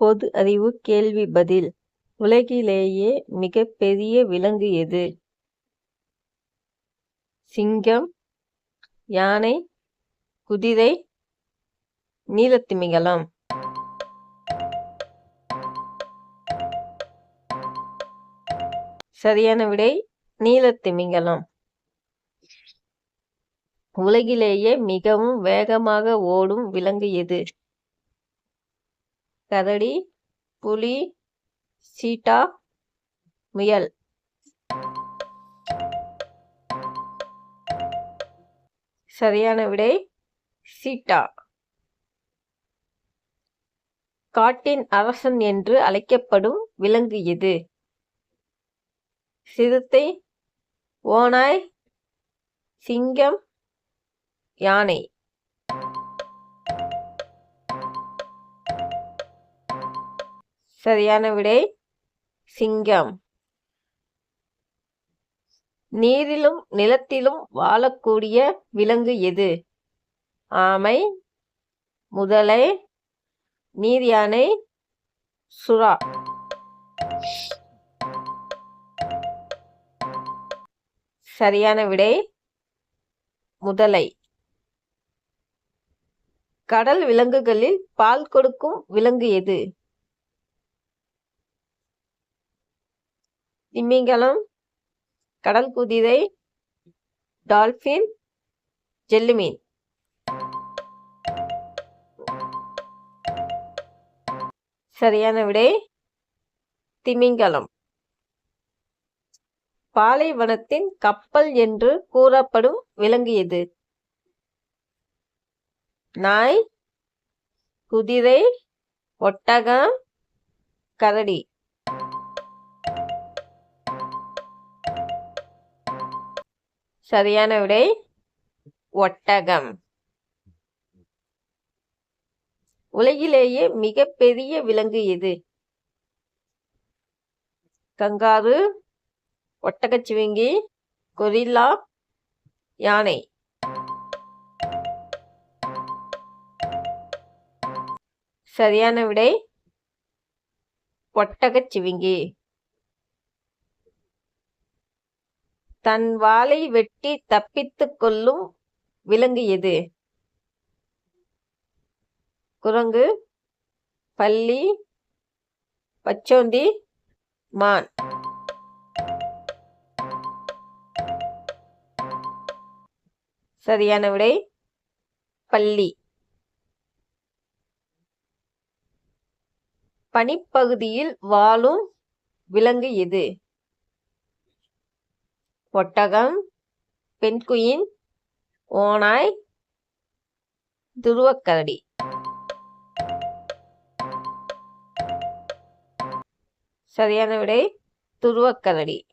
பொது அறிவு கேள்வி பதில். உலகிலேயே மிக பெரிய விலங்கு எது? சிங்கம் யானை குதிரை நீலத்திமிங்கலம். சரியான விடை நீலத்திமிங்கலம். உலகிலேயே மிகவும் வேகமாக ஓடும் விலங்கு எது? கரடி புலி சீட்டா முயல். சரியான விடை சீட்டா. காட்டின் அரசன் என்று அழைக்கப்படும் விலங்கு எது சிறுத்தை ஓனாய் சிங்கம் யானை. சரியான விடை சிங்கம். நீரிலும் நிலத்திலும் வாழக்கூடிய விலங்கு எது? ஆமை முதலை நீர் யானை சுறா. சரியான விடை முதலை. கடல் விலங்குகளில் பால் கொடுக்கும் விலங்கு எது? திமிங்கலம் கடல் குதிரை டால்ஃபின் ஜெல்லுமீன் சரியான விடை திமிங்கலம். பாலைவனத்தின் கப்பல் என்று கூறப்படும் விலங்கு எது? நாய் குதிரை ஒட்டகம் கரடி. சரியான விடை ஒட்டகம். உலகிலேயே மிகப்பெரிய விலங்கு எது? கங்காரு ஒட்டகச்சிவிங்கி கொரில்லா யானை. சரியான விடை ஒட்டகச்சிவிங்கி தன் வாளை வெட்டி தப்பித்துக் கொள்ளும் விலங்கு எது குரங்கு பள்ளி பச்சோந்தி மான். சரியான விடை பள்ளி பனிப்பகுதியில் வாழும் விலங்கு எது ஒட்டகம் பெண்குயின் ஓனாய் துருவக்கரடி. சரியான விடை துருவக்கரடி.